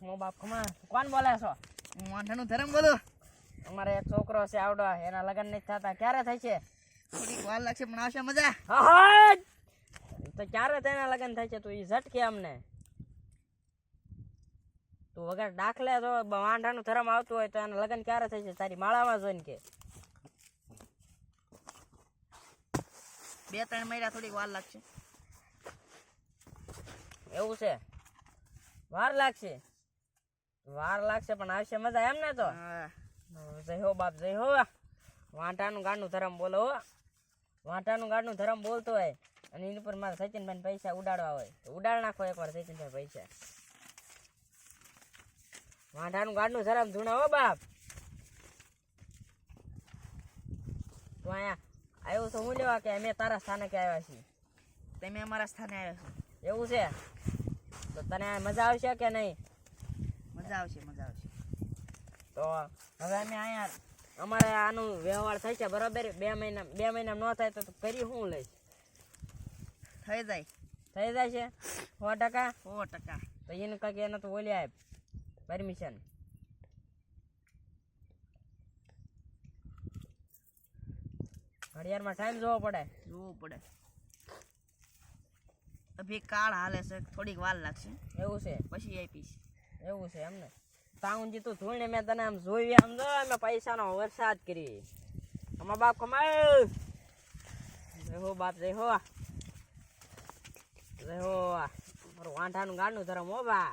ખમો બાપ કમા કોણ બોલે છો? હું વાંઠાનું ધરમ બોલું. અમારે એક છોકરો છે આવડો એના લગ્ન નથી થતા. ક્યારે થાય છે? થોડીક વાર લાગશે પણ આવશે મજા. તો ક્યારે તેના લગ્ન થાય છે? તું એ ઝટકે અમને. તું વગર દાખલે જો બ- વાંઢાનું ધરમ આવતું હોય તો એના લગ્ન ક્યારે થાય છે? તારી માળામાં જોઈને કે. બે ત્રણ મહિના થોડીક વાર લાગશે. એવું છે? વાર લાગશે? વાર લાગશે પણ આવશે મજા એમ ને તો? જય હો બાપ જય હો. વાંટાનું ગાડનું ધરમ બોલો હો. વાંટાનું ગાડનું ધરમ બોલતો હોય અને એની ઉપર મારે સચિનભાઈ પૈસા ઉડાડવા હોય. તો ઉડાડ નાખો એકવાર સચિનભાઈ પૈસા. વાંટાનું ગાડનું ધરમ ધૂણે હો બાપ. તું અહીંયા આવ્યું તો હું લેવા કે અમે તારા સ્થાને કે આવ્યા છીએ? તમે અમારા સ્થાને આવ્યા છો. એવું છે? તો તને મજા આવશે કે નહીં? મજા આવશે મજા આવશે. તો હવે અમે અહીંયા અમારે આનું વ્યવહાર થાય છે બરાબર? બે મહિના બે મહિના ન થાય તો કરી શું લઈશ? થઈ જાય. થઈ જાય છે? સો ટકા? સો ટકા. તો એનું કાંઈક એને તો ઓલી આપ પરમિશન ઘડિયાળમાં ટાઈમ જોવો પડે. જોવું પડે. અભી કાળ હાલે છે થોડીક વાર લાગશે. એવું છે? પછી આપીશ. એવું છે એમને. તાઉનજી તું ધૂળને મેં તને આમ જોઈ આમ જો અમે પૈસાનો વરસાદ કરી. અમારા બાપ કમાય. જય હો બાપ જય હો. જય હો. મારું વાંઢાનું ગાંડનું ધરમ હો બા.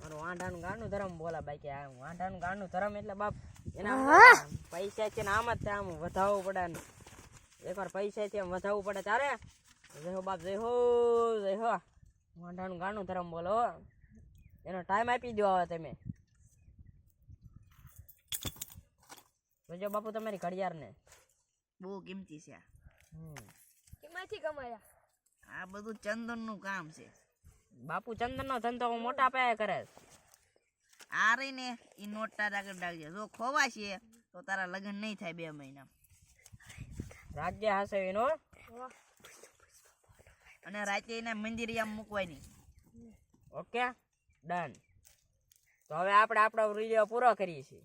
મારું વાંઢાનું ગાંડનું ધરમ બોલા બાકી આ વાંઢાનું ગાંડનું ધરમ એટલે બાપ એના પૈસા છે ને આમ જ આમ વધાવવું પડે ને. એકવાર પૈસા છે એમ વધાવવું પડે તારે. જય હો બાપ જય હો જય હો. વાંઢાનું ગાંડનું ધરમ બોલો એનો ટાઈમ આપી દો હવે તમે. જોજો બાપુ તમારી ઘડિયાળને. બહુ કિંમતી છે. કેમાંથી કમાયા? આ બધું ચંદનનું કામ છે. બાપુ ચંદનનો ધંધો મોટા પાયે કરે. આ રહીને એ નોટ તારા આગળ ડાળજે જો ખોવાશે તો તારા લગ્ન નહીં થાય બે મહિના. રાજ્ય એનો. અને રાતે એના મંદિરે આમ મૂકવાની. ઓકે. ડન તો હવે આપણે આપણો વીડિયો પૂરો કરીએ છીએ.